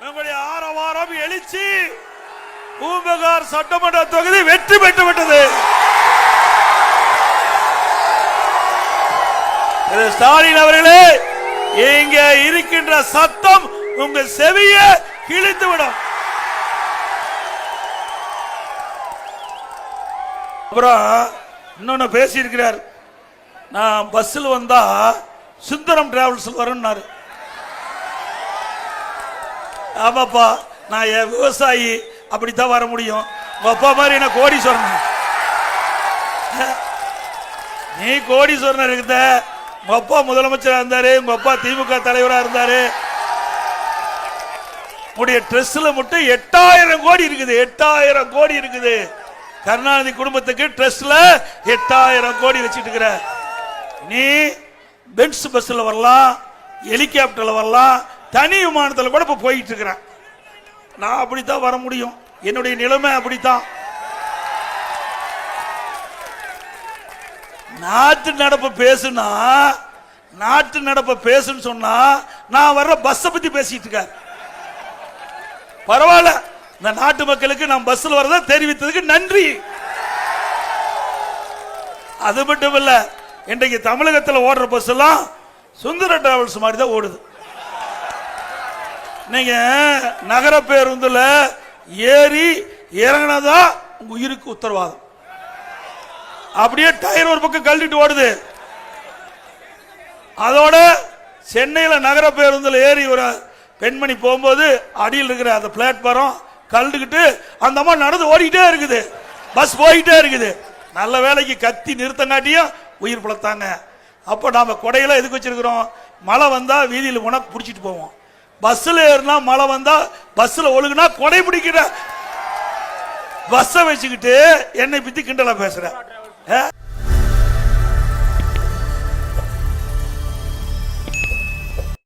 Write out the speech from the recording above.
உங்களுடைய ஆரவாரம் எழுச்சி. பூம்புகார் சட்டமன்ற தொகுதி வெற்றி பெற்று விட்டது. திரு ஸ்டாலின் அவர்களே இங்க இருக்கின்ற சத்தம் உங்க செவிய கிழித்து விடும் அப்புறம் இன்னொன்னு பேசியிருக்கிறார். நான் பஸ்ஸில் வந்தா சுந்தரம் டிராவல்ஸ் வரும்னாரு ஆமாப்பா நான் என் விவசாயி அப்படித்தான் வர முடியும். உங்க அப்பா மாதிரி என்ன கோடீஸ்வரன்? நீ கோடீஸ்வரன் இருந்த உங்க அப்பா முதலமைச்சரா இருந்தாரு உங்க அப்பா திமுக தலைவரா இருந்தாரு. உடைய ட்ரெஸ்ல மட்டும் எட்டாயிரம் கோடி இருக்குது எட்டாயிரம் கோடி இருக்குது. கருணாநிதி குடும்பத்துக்கு ட்ரெஸ்ல எட்டாயிரம் கோடி வச்சிட்டு இருக்கிற. நீ பென்ஸ் பஸ்ல வரலாம் ஹெலிகாப்டர்ல வரலாம் தனி விமானத்தில் கூட இப்போ போயிட்டு இருக்கிறேன். நான் அப்படித்தான் வர முடியும். என்னுடைய நிலைமை அப்படித்தான். நாட்டு நடப்பு பேசுனா நாட்டு நடப்ப பேசுன்னு சொன்னா நான் வர்ற பஸ்ஸை பத்தி பேசிட்டு இருக்காரு பரவாயில்ல. இந்த நாட்டு மக்களுக்கு நான் பஸ்ல வரத தெரிவித்ததுக்கு நன்றி. அது மட்டும் இல்ல இன்றைக்கு தமிழகத்தில் ஓடுற பஸ் எல்லாம் சுந்தர டிராவல்ஸ் மாதிரி தான் ஓடுது. நீங்க நகர பேருந்துல ஏறி இறங்கினதா உங்க உயிருக்கு உத்தரவாதம். அப்படியே டயர் ஒரு பக்கம் கழட்டிட்டு ஓடுது. அதோட சென்னையில் நகர பேருந்தில் ஏறி ஒரு பெண்மணி போகும்போது அடியில் இருக்கிற அந்த பிளாட்ஃபாரம் கழுந்துக்கிட்டு அந்த அம்மா நடந்து ஓடிக்கிட்டே இருக்குது. பஸ் போய்கிட்டே இருக்குது. நல்ல வேலைக்கு கத்தி நிறுத்தங்காட்டியும் உயிர் பிழைத்தாங்க. அப்போ நாம் கொடையில எதுக்கு வச்சிருக்கிறோம்? மழை வந்தால் வீதியில் போனால் பிடிச்சிட்டு போவோம். பஸ்ஸில் ஏறினா மழை வந்தா பஸ்ஸில் ஒழுகுனா கொடை பிடிக்கிற. பஸ்ஸை வச்சுக்கிட்டு என்னை பத்தி கிண்டலா பேசுற.